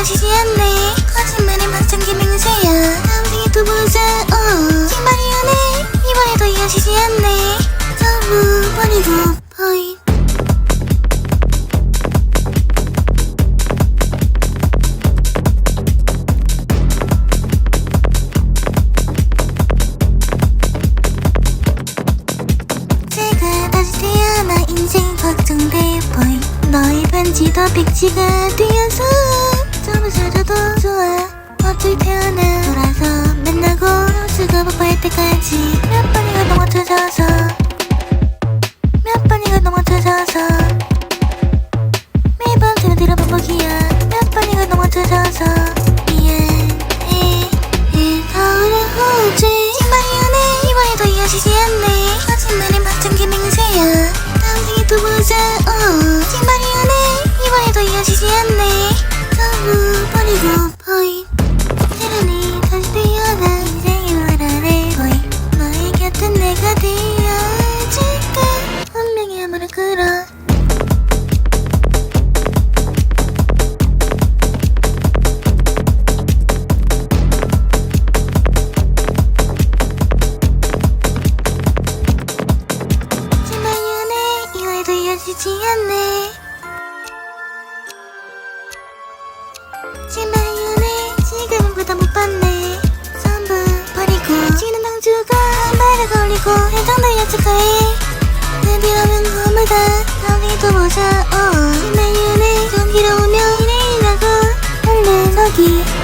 이어지지 않네. 거짓말에 막장기 맹세야. 생에 또 보자 어. 신발이 안해. 이번에도 이어지지 않네. 전부 버리고 보인 제가 다시 태어나 인생 걱정돼 보인 너의 반지도 백지가 되어서 찾아도 좋아. 어쩔 태어나 돌아서 만나고 수가 폭발 때까지. 몇 번이가 넘어져서. 몇 번이가 넘어져서. 매번 들어들어 반복이야. 몇 번이가 넘어져서. 미안해. 서울의 호흡지 신발이 안해 이번에도 이어지지 않네. 거짓말에 막장기 맹세야. 다음 생에 또 보자. 어. 신발이 안해 이번에도 이어지지 않네 지않네. 신발윤에 지금보다 못 봤네. 선부 버리고 지는 방주가 한발을 걸리고 해장도 예측하에 내비라면 허물다. 너희도 모자. 어 신발윤에 경기로 오면 이래이라고 얼른 서기.